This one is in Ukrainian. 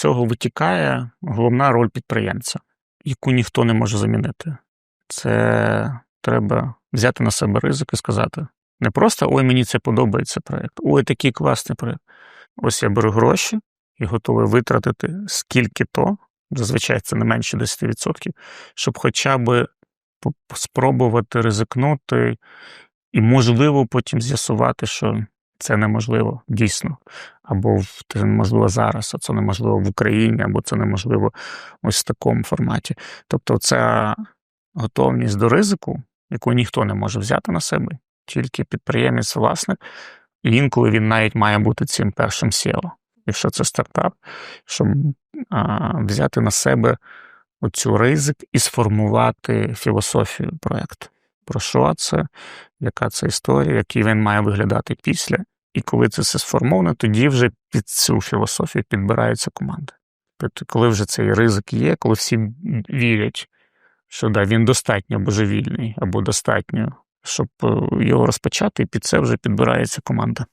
цього витікає головна роль підприємця, яку ніхто не може замінити. Це треба взяти на себе ризик і сказати: не просто ой, мені це подобається проєкт, ой, такий класний проєкт. Ось я беру гроші і готовий витратити скільки то, зазвичай це не менше 10%, щоб хоча б спробувати ризикнути, і, можливо, потім з'ясувати, що це неможливо дійсно. Або це неможливо зараз, а це неможливо в Україні, або це неможливо ось в такому форматі. Тобто, ця готовність до ризику, яку ніхто не може взяти на себе, тільки підприємець, власник, інколи він навіть має бути цим першим SEO, якщо це стартап, щоб а, взяти на себе оцю ризик і сформувати філософію проєкту. Про що це, яка це історія, який він має виглядати після. І коли це все сформовано, тоді вже під цю філософію підбирається команда. Тобто, коли вже цей ризик є, коли всі вірять, що да, він достатньо божевільний або достатньо, щоб е, його розпочати, і під це вже підбирається команда.